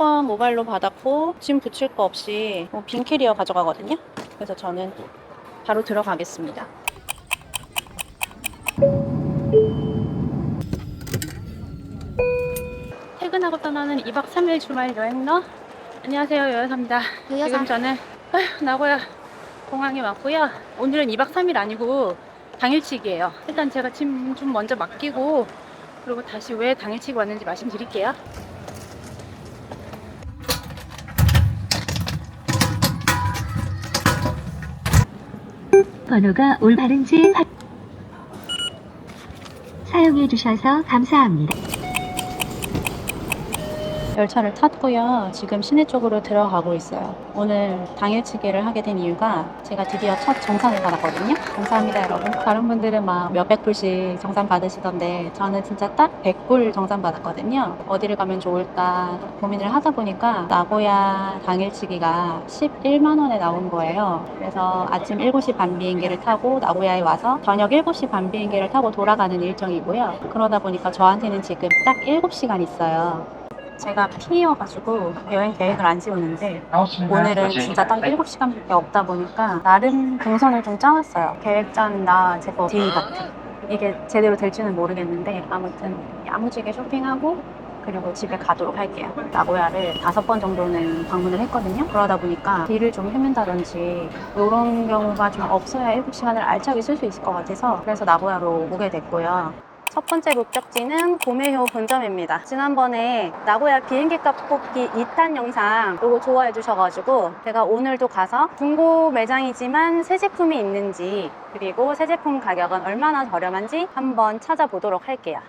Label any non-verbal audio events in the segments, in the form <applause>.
입장권 모바일로 받았고 짐 붙일 거 없이 뭐 빈 캐리어 가져가거든요. 그래서 저는 바로 들어가겠습니다. 퇴근하고 떠나는 2박 3일 주말 여행러 안녕하세요 여여사입니다 여여사. 지금 저는 아휴, 나고야 공항에 왔고요 오늘은 2박 3일 아니고 당일치기예요 일단 제가 짐 좀 먼저 맡기고 그리고 다시 왜 당일치기 왔는지 말씀드릴게요 번호가 올바른지 확... 사용해 주셔서 감사합니다. 열차를 탔고요. 지금 시내 쪽으로 들어가고 있어요. 오늘 당일치기를 하게 된 이유가 제가 드디어 첫 정산을 받았거든요. 감사합니다, 여러분. 다른 분들은 막 몇백 불씩 정산 받으시던데 저는 진짜 딱 100불 정산 받았거든요. 어디를 가면 좋을까 고민을 하다 보니까 나고야 당일치기가 11만 원에 나온 거예요. 그래서 아침 7시 반 비행기를 타고 나고야에 와서 저녁 7시 반 비행기를 타고 돌아가는 일정이고요. 그러다 보니까 저한테는 지금 딱 7시간 있어요. 제가 P여가지고 여행 계획을 안 세우는데 오늘은 진짜 딱 7시간밖에 없다 보니까 나름 동선을 좀 짜왔어요. 계획 짠 나 제거 데이 같은. 이게 제대로 될지는 모르겠는데 아무튼 야무지게 쇼핑하고 그리고 집에 가도록 할게요. 나고야를 다섯 번 정도는 방문을 했거든요. 그러다 보니까 길을 좀 헤맨다든지 이런 경우가 좀 없어야 7시간을 알차게 쓸 수 있을 것 같아서 그래서 나고야로 오게 됐고요. 첫 번째 목적지는 고메효 본점입니다. 지난번에 나고야 비행기 값 뽑기 2탄 영상 이거 좋아해 주셔가지고 제가 오늘도 가서 중고 매장이지만 새 제품이 있는지 그리고 새 제품 가격은 얼마나 저렴한지 한번 찾아보도록 할게요.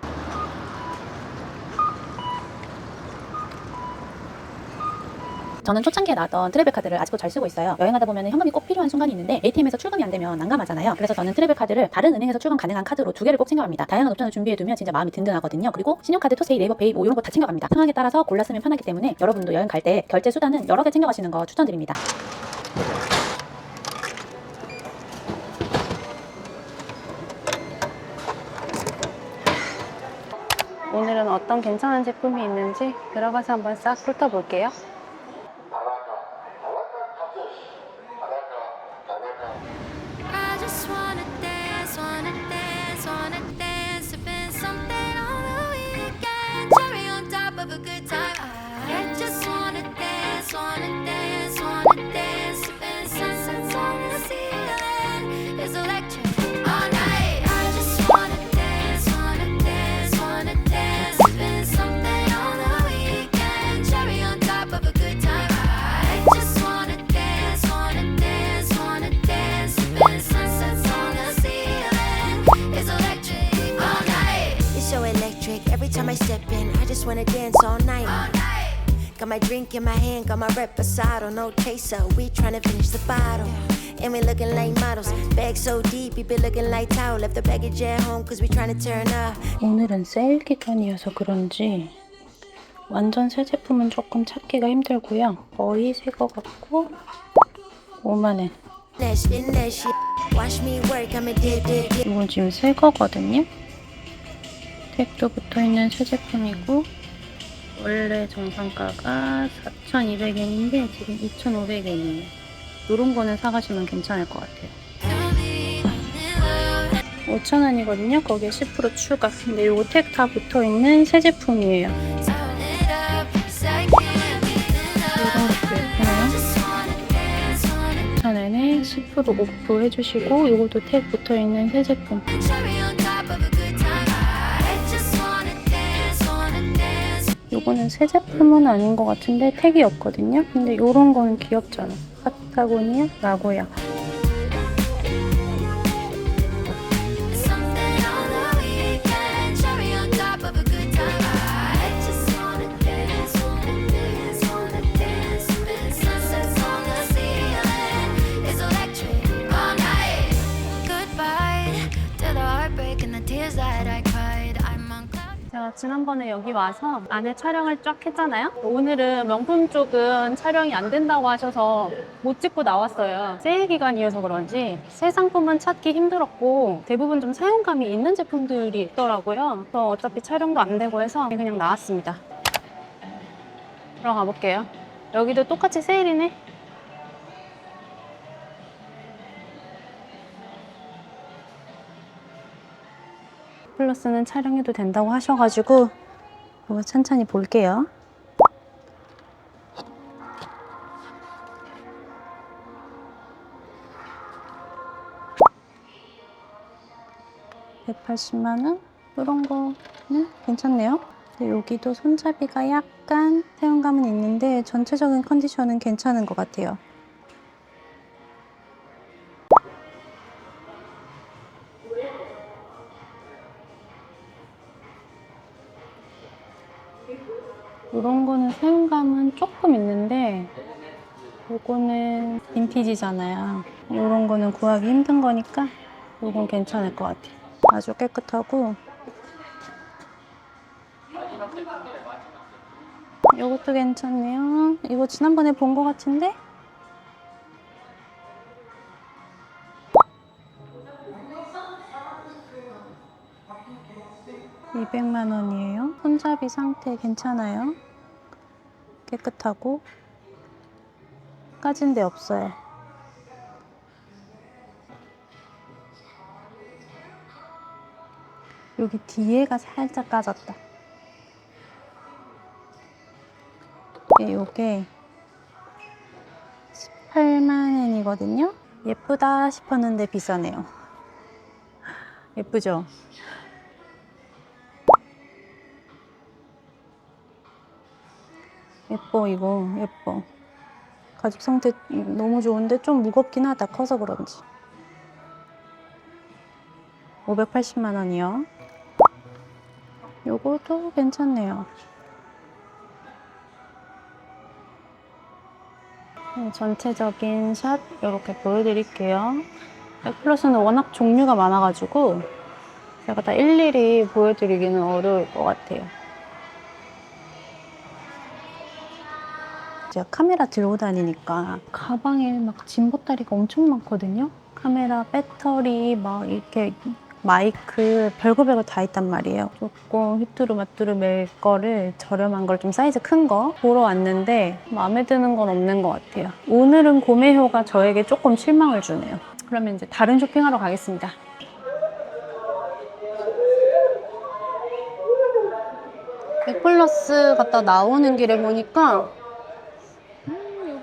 저는 초창기에 나왔던 트래블 카드를 아직도 잘 쓰고 있어요. 여행하다 보면 현금이 꼭 필요한 순간이 있는데 ATM에서 출금이 안 되면 난감하잖아요. 그래서 저는 트래블 카드를 다른 은행에서 출금 가능한 카드로 두 개를 꼭 챙겨갑니다. 다양한 옵션을 준비해두면 진짜 마음이 든든하거든요. 그리고 신용카드, 토스이, 네이버 페이 뭐 이런 거 다 챙겨갑니다. 상황에 따라서 골라 쓰면 편하기 때문에 여러분도 여행 갈 때 결제 수단은 여러 개 챙겨가시는 거 추천드립니다. 오늘은 어떤 괜찮은 제품이 있는지 들어가서 한번 싹 훑어볼게요. Drink in my hand, got my reposado, no chaser. We tryna finish the bottle. And we looking like models. Bag so deep, we be looking like towel. Left the baggage at home, cause we tryna turn up. 오늘은 세일 기간이어서 그런지 완전 새 제품은 조금 찾기가 힘들고요. 거의 새 거 같고 5만 원. That shit, that shit. Watch me work, I'ma dip, dip, dip. 이건 지금 새 거거든요. 택도 붙어 있는 새 제품이고 원래 정상가가 4,200엔인데 지금 2,500엔이에요. 이런 거는 사가시면 괜찮을 것 같아요. To be in love. 5,000원이거든요. 거기에 10% 추가. 근데 요거 택 다 붙어 있는 새 제품이에요. 것도 예쁘네요. Just wanna dance, wanna 5,000원에 10% 오프 해주시고 요것도 택 붙어 있는 새 제품. 요거는 새 제품은 아닌 것 같은데 택이 없거든요. 근데 요런 거는 귀엽잖아. 파타고니아 라고야. 제가 지난번에 여기 와서 안에 촬영을 쫙 했잖아요. 오늘은 명품 쪽은 촬영이 안 된다고 하셔서 못 찍고 나왔어요. 세일 기간이어서 그런지 새 상품은 찾기 힘들었고 대부분 좀 사용감이 있는 제품들이 있더라고요. 그래서 어차피 촬영도 안 되고 해서 그냥 나왔습니다. 들어가 볼게요. 여기도 똑같이 세일이네. 플러스는 촬영해도 된다고 하셔가지고 이거 천천히 볼게요. (180만 원) 이런 거는 괜찮네요. 여기도 손잡이가 약간 사용감은 있는데 전체적인 컨디션은 괜찮은 것 같아요. 이런 거는 사용감은 조금 있는데 요거는 빈티지잖아요. 이런 거는 구하기 힘든 거니까 요건 괜찮을 것 같아요. 아주 깨끗하고 이것도 괜찮네요. 이거 지난번에 본 것 같은데? (200만 원이에요) 손잡이 상태 괜찮아요 깨끗하고 까진 데 없어요 여기 뒤에가 살짝 까졌다 예, 요게 18만 원이거든요. 예쁘다 싶었는데 비싸네요. 예쁘죠? 예뻐 이거 예뻐. 가죽 상태 너무 좋은데 좀 무겁긴 하다 커서 그런지. 580만 원이요. 요것도 괜찮네요. 네, 전체적인 샷 이렇게 보여드릴게요. 백플러스는 워낙 종류가 많아가지고 제가 다 일일이 보여드리기는 어려울 것 같아요. 제가 카메라 들고 다니니까 가방에 막 짐보따리가 엄청 많거든요. 카메라, 배터리, 막 이렇게 마이크, 별거 별거 다 있단 말이에요. 조금 휘뚜루마뚜루 맬 거를 저렴한 걸 좀 사이즈 큰 거 보러 왔는데 마음에 드는 건 없는 것 같아요. 오늘은 고메효가 저에게 조금 실망을 주네요. 그러면 이제 다른 쇼핑하러 가겠습니다. 백플러스 갔다 나오는 길에 보니까 음,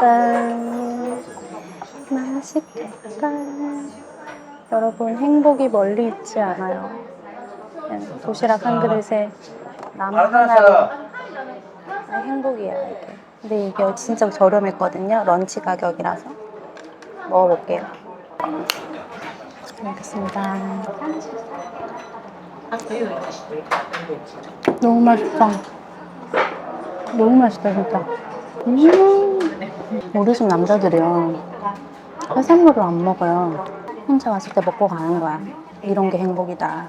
맛있겠다. 맛있겠다. 여러분, 행복이 멀리 있지 않아요. 그냥 도시락 한 그릇에 나무 하나로 아, 행복이야, 이게. 근데 이게 진짜 저렴했거든요. 런치 가격이라서. 먹어볼게요. 알겠습니다. 너무 맛있다. 너무 맛있다, 진짜. 음. 집 남자들이요. 해산물을 안 먹어요. 혼자 왔을 때 먹고 가는 거야. 이런 게 행복이다.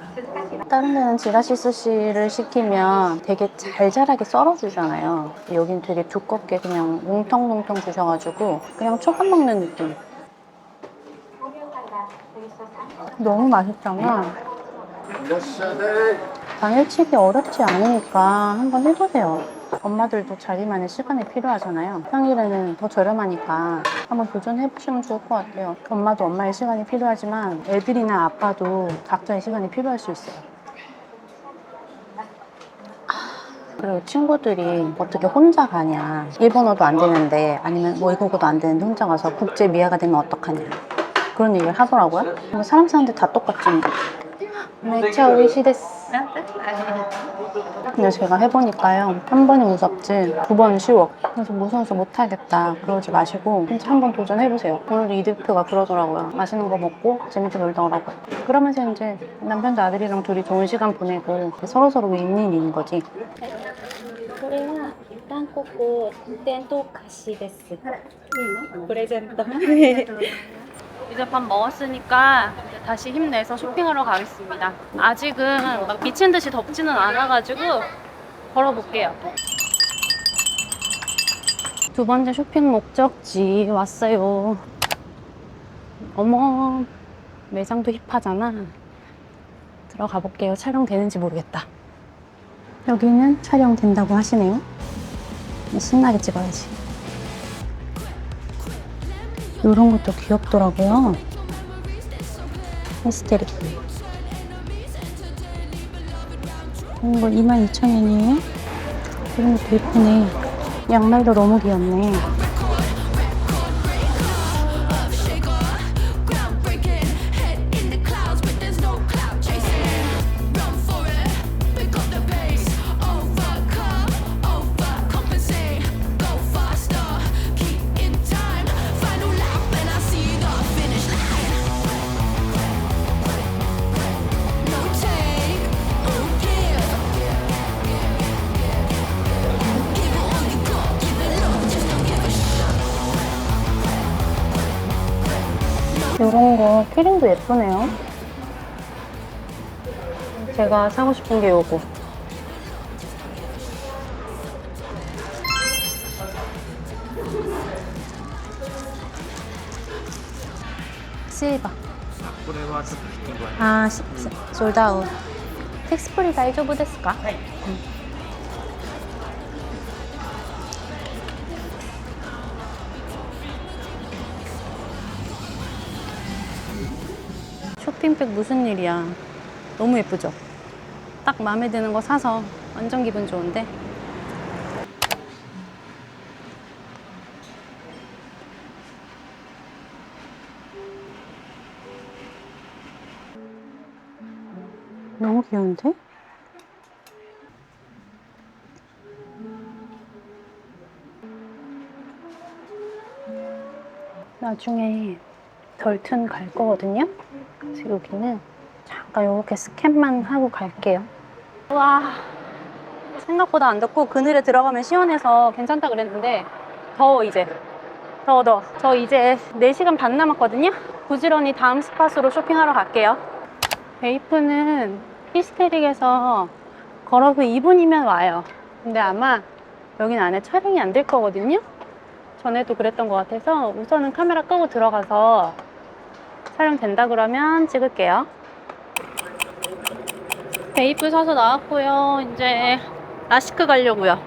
다른 데는 지라시 스시를 시키면 되게 잘 자라게 썰어주잖아요. 여긴 되게 두껍게 그냥 뭉텅뭉텅 주셔가지고 그냥 초밥 먹는 느낌. 너무 맛있잖아. 당일치기 어렵지 않으니까 한번 해보세요. 엄마들도 자기만의 시간이 필요하잖아요. 평일에는 더 저렴하니까 한번 도전해 보시면 좋을 것 같아요. 엄마도 엄마의 시간이 필요하지만 애들이나 아빠도 각자의 시간이 필요할 수 있어요. 그리고 친구들이 어떻게 혼자 가냐. 일본어도 안 되는데 아니면 외국어도 안 되는데 혼자 가서 국제 미아가 되면 어떡하냐. 그런 얘기를 하더라고요. 사람 사는데 다 똑같지. 뭐. 매차 오이시데스. 근데 제가 해보니까요. 한 번이 무섭지 두 번은 쉬워. 그래서 무서워서 못하겠다. 그러지 마시고 진짜 한 번 도전해보세요. 오늘도 이 대표가 그러더라고요. 맛있는 거 먹고 재밌게 놀다 오라고. 그러면서 이제 남편도 아들이랑 둘이 좋은 시간 보내고 서로서로 윈윈인 거지. 카시 데스. 프레젠토. 이제 밥 먹었으니까 다시 힘내서 쇼핑하러 가겠습니다. 아직은 막 미친 듯이 덥지는 않아가지고 걸어볼게요. 두 번째 쇼핑 목적지 왔어요. 어머, 매장도 힙하잖아. 들어가 볼게요. 촬영되는지 모르겠다. 여기는 촬영된다고 하시네요. 신나게 찍어야지. 이런 것도 귀엽더라고요. 히스테릭. 이거 22,000원이에요? 이런 것도 예쁘네. 양말도 너무 귀엽네. 이런 거 키링도 예쁘네요. 제가 사고 싶은 게 요거. 실버. これはちょっとフィッティングは 아, 시, 시, 솔드아웃. 텍스프리 다이조부 데스까? 쇼 핑백 무슨 일이야. 너무 예쁘죠? 딱 마음에 드는 거 사서 완전 기분 좋은데? 너무 귀여운데? 나중에 덜튼 갈 거거든요. 그래서 여기는 잠깐 이렇게 스캔만 하고 갈게요. 와 생각보다 안 덥고 그늘에 들어가면 시원해서 괜찮다 그랬는데 더워 이제. 더워 더워. 저 이제 4시간 반 남았거든요. 부지런히 다음 스팟으로 쇼핑하러 갈게요. 베이프는 히스테릭에서 걸어서 2분이면 와요. 근데 아마 여긴 안에 촬영이 안 될 거거든요. 전에도 그랬던 것 같아서 우선은 카메라 끄고 들어가서 촬영 된다 그러면 찍을게요. 베이프 사서 나왔고요. 이제 라시크 가려고요.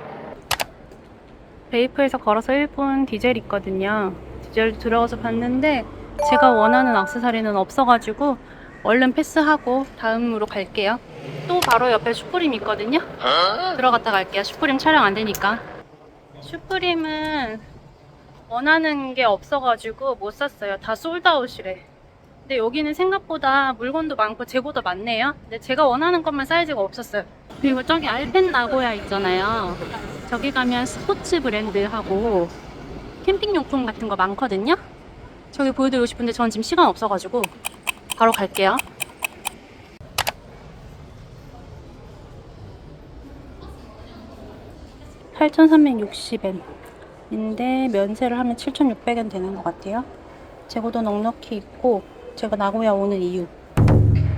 베이프에서 걸어서 1분 디젤 있거든요. 디젤 들어가서 봤는데 제가 원하는 악세사리는 없어가지고 얼른 패스하고 다음으로 갈게요. 또 바로 옆에 슈프림 있거든요. 들어갔다 갈게요. 슈프림 촬영 안 되니까. 슈프림은 원하는 게 없어가지고 못 샀어요. 다 솔드아웃이래. 근데 여기는 생각보다 물건도 많고 재고도 많네요. 근데 제가 원하는 것만 사이즈가 없었어요. 그리고 저기 알펜 나고야 있잖아요. 저기 가면 스포츠 브랜드하고 캠핑 용품 같은 거 많거든요. 저기 보여드리고 싶은데 전 지금 시간 없어가지고 바로 갈게요. (8,360엔) 인데 면세를 하면 (7,600엔) 되는 것 같아요 재고도 넉넉히 있고 제가 나고야 오는 이유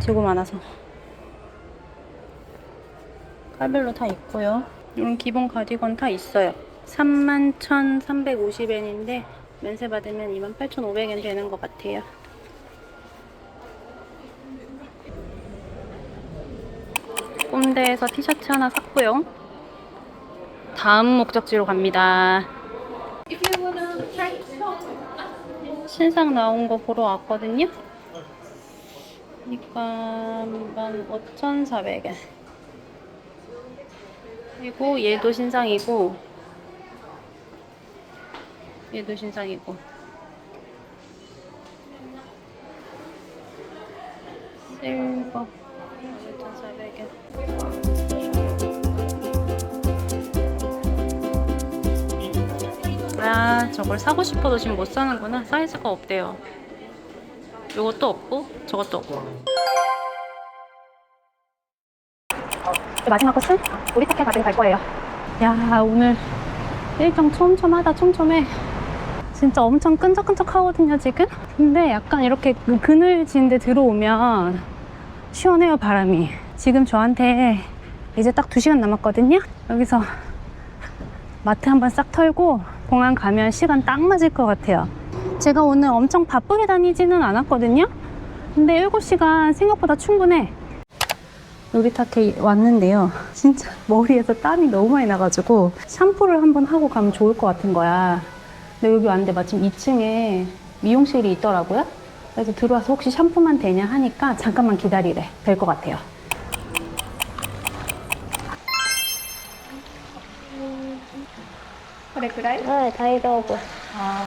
재고 많아서 깔별로 다 있고요 이런 기본 가디건 다 있어요 31,350엔인데 면세 받으면 28,500엔 되는 것 같아요 꼼대에서 티셔츠 하나 샀고요. 다음 목적지로 갑니다. 신상 나온 거 보러 왔거든요. 그러니까 15,400엔. 그리고 얘도 신상이고 얘도 신상이고 실버 15,400엔. 아, 저걸 사고 싶어도 지금 못 사는구나. 사이즈가 없대요. 요것도 없고, 저것도 없고. 마지막 코스 우리 택해 가지고 갈 거예요. 야, 오늘 일정 촘촘하다 촘촘해. 진짜 엄청 끈적끈적 하거든요 지금? 근데 약간 이렇게 그 그늘진 데 들어오면 시원해요 바람이. 지금 저한테 이제 딱 2시간 남았거든요? 여기서 마트 한번 싹 털고 공항 가면 시간 딱 맞을 것 같아요 제가 오늘 엄청 바쁘게 다니지는 않았거든요 근데 7시간 생각보다 충분해 놀이터에 왔는데요. 진짜 머리에서 땀이 너무 많이 나가지고 샴푸를 한번 하고 가면 좋을 것 같은 거야. 근데 여기 왔는데 마침 2층에 미용실이 있더라고요. 그래서 들어와서 혹시 샴푸만 되냐 하니까 잠깐만 기다리래. 될 것 같아요. 그래, 그래? 네, 다이더고. 아.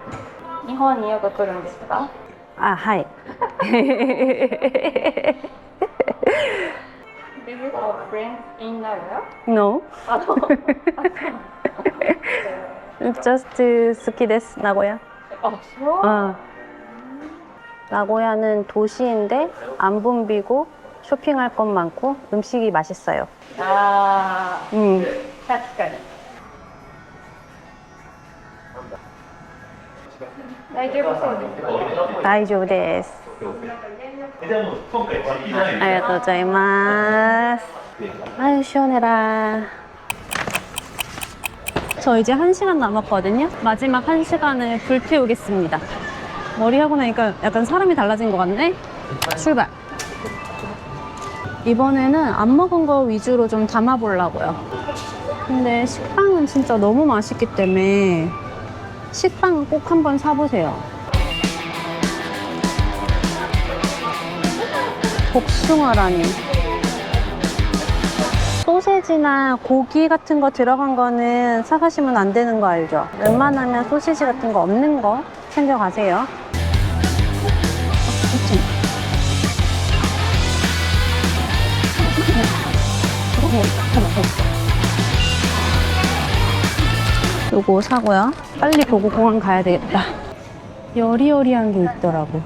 日本によく来るんですか 아, 하이. Do you have friends in Nagoya? no. あの just 好きです, 나고야. あそう 어. 나고야는 도시인데 안 붐비고 쇼핑할 것 많고 음식이 맛있어요. あ 음. ー確かに 大丈夫そうですか 다이조브 데스. 아리가또 고자이마스. 아유 시원해라. 저 이제 한 시간 남았거든요. 마지막 한 시간을 불태우겠습니다. 머리 하고 나니까 약간 사람이 달라진 것 같네. 출발. 이번에는 안 먹은 거 위주로 좀 담아보려고요. 근데 식빵은 진짜 너무 맛있기 때문에 식빵은 꼭 한번 사보세요. 복숭아라니. 소세지나 고기 같은 거 들어간 거는 사가시면 안 되는 거 알죠? 웬만하면 소시지 같은 거 없는 거 챙겨가세요. 요거 사고요. 빨리 보고 공항 가야 되겠다. 여리여리한 게 있더라고.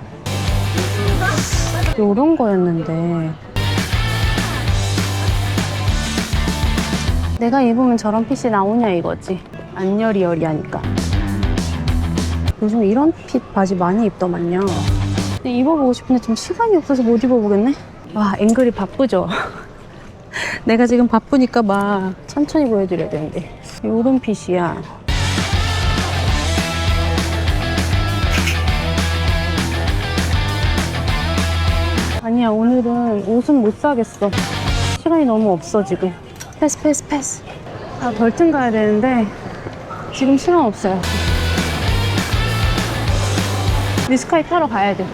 요런 거였는데. 내가 입으면 저런 핏이 나오냐 이거지. 안 여리여리하니까. 요즘 이런 핏 바지 많이 입더만요. 근데 입어보고 싶은데 좀 시간이 없어서 못 입어보겠네. 와, 앵글이 바쁘죠? <laughs> 내가 지금 바쁘니까 막 천천히 보여드려야 되는데. 요런 핏이야. 아니야, 오늘은 옷은 못 사겠어. 시간이 너무 없어, 지금. 패스, 패스, 패스. 아, 벌튼 가야 되는데, 지금 시간 없어요. 미스카이 타러 가야 돼.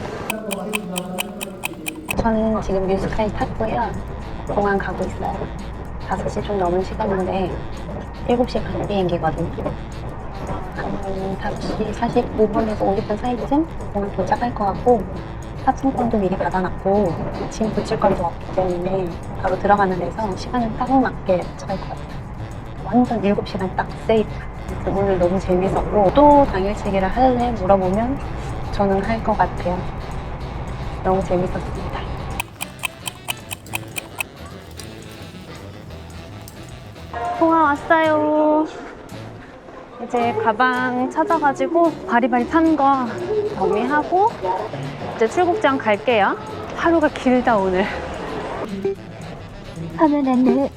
저는 지금 뮤스카이 탔고요. 공항 가고 있어요. 5시 좀 넘은 시간인데 7시 반 비행기거든요. 한 5시 45분에서 50분 사이쯤 공항 도착할 것 같고 탑승권도 미리 받아놨고 짐 붙일 것도 없기 때문에 바로 들어가는 데서 시간을 딱 맞게 도착할 것 같아요. 완전 7시간 딱 세이프. 오늘 너무 재밌었고 또 당일치기를 할래 물어보면 저는 할 것 같아요. 너무 재밌었습니다. 왔어요. 이제 가방 찾아가지고 바리바리 탄거 정리하고 이제 출국장 갈게요. 하루가 길다 오늘. 화면 안내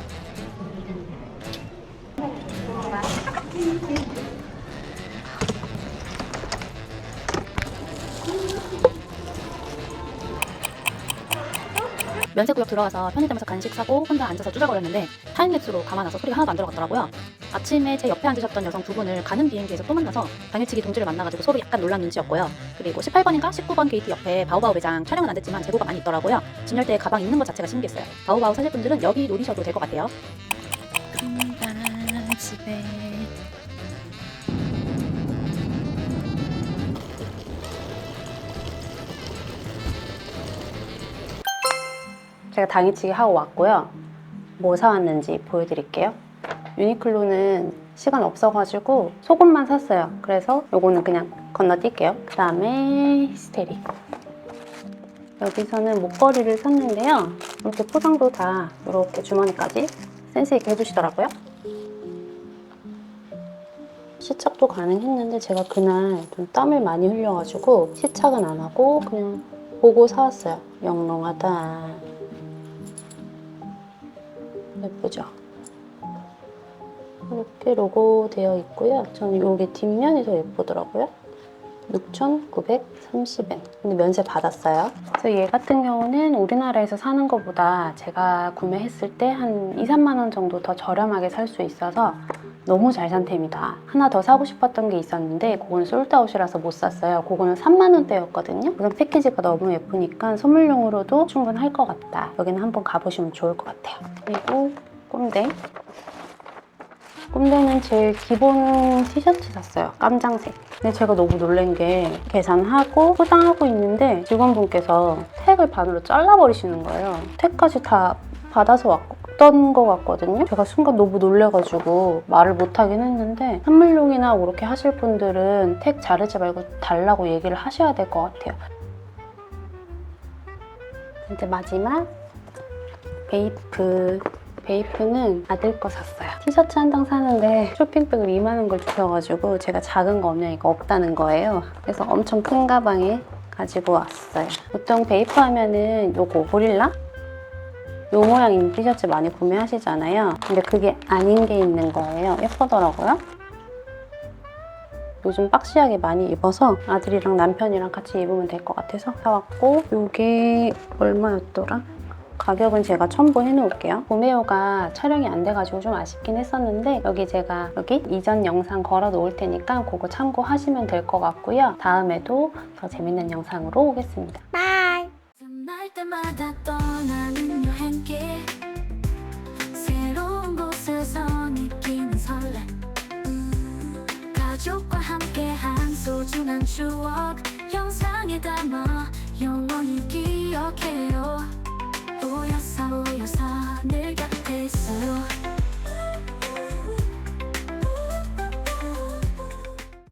면세구역 들어와서 편의점에서 간식 사고 혼자 앉아서 쭈잘거렸는데 타임랩스로 감아놔서 소리가 하나도 안 들어갔더라고요. 아침에 제 옆에 앉으셨던 여성 두 분을 가는 비행기에서 또 만나서 당일치기 동지를 만나가지고 서로 약간 놀란 눈치였고요. 그리고 18번인가 19번 게이트 옆에 바우바우 매장 촬영은 안 됐지만 재고가 많이 있더라고요. 진 열대에 가방 있는 것 자체가 신기했어요. 바우바우 사실 분들은 여기 노리셔도 될 것 같아요. 집에 제가 당일치기 하고 왔고요. 뭐 사왔는지 보여드릴게요. 유니클로는 시간 없어가지고 속옷만 샀어요. 그래서 요거는 그냥 건너뛸게요. 그 다음에 히스테리. 여기서는 목걸이를 샀는데요. 이렇게 포장도 다 이렇게 주머니까지 센스있게 해주시더라고요. 시착도 가능했는데 제가 그날 좀 땀을 많이 흘려가지고 시착은 안 하고 그냥 보고 사왔어요. 영롱하다. 예쁘죠? 이렇게 로고 되어 있고요. 저는 이게 뒷면이 더 예쁘더라고요. 6,930엔. 근데 면세 받았어요. 그래서 얘 같은 경우는 우리나라에서 사는 것보다 제가 구매했을 때 한 2, 3만 원 정도 더 저렴하게 살 수 있어서 너무 잘 산 템이다. 하나 더 사고 싶었던 게 있었는데 그거는 솔드아웃이라서 못 샀어요. 그거는 3만 원대였거든요. 우선 패키지가 너무 예쁘니까 선물용으로도 충분할 것 같다. 여기는 한번 가보시면 좋을 것 같아요. 그리고 꼼대. 꼼대는 제일 기본 티셔츠 샀어요. 깜장색. 근데 제가 너무 놀란 게 계산하고 포장하고 있는데 직원분께서 택을 반으로 잘라버리시는 거예요. 택까지 다 받아서 왔 던 것 같거든요. 제가 순간 너무 놀래가지고 말을 못하긴 했는데 선물용이나 그렇게 하실 분들은 택 자르지 말고 달라고 얘기를 하셔야 될 것 같아요. 이제 마지막 베이프. 베이프는 아들 거 샀어요. 티셔츠 한 장 사는데 쇼핑백을 이만한 걸 주셔가지고 제가 작은 거 없냐니까 없다는 거예요. 그래서 엄청 큰 가방에 가지고 왔어요. 보통 베이프 하면은 요거 고릴라? 요 모양 티셔츠 많이 구매하시잖아요. 근데 그게 아닌 게 있는 거예요. 예쁘더라고요. 요즘 박시하게 많이 입어서 아들이랑 남편이랑 같이 입으면 될 것 같아서 사왔고 요게 얼마였더라? 가격은 제가 첨부해 놓을게요. 구매호가 촬영이 안 돼가지고 좀 아쉽긴 했었는데 여기 제가 여기 이전 영상 걸어 놓을 테니까 그거 참고하시면 될 것 같고요. 다음에도 더 재밌는 영상으로 오겠습니다. 날 때마다 떠나는 여행길. 새로운 곳에서 느끼는 설렘. 가족과 함께한 소중한 추억. 영상에 담아 영원히 기억해요. 모여서 모여서 늘 곁에 있어요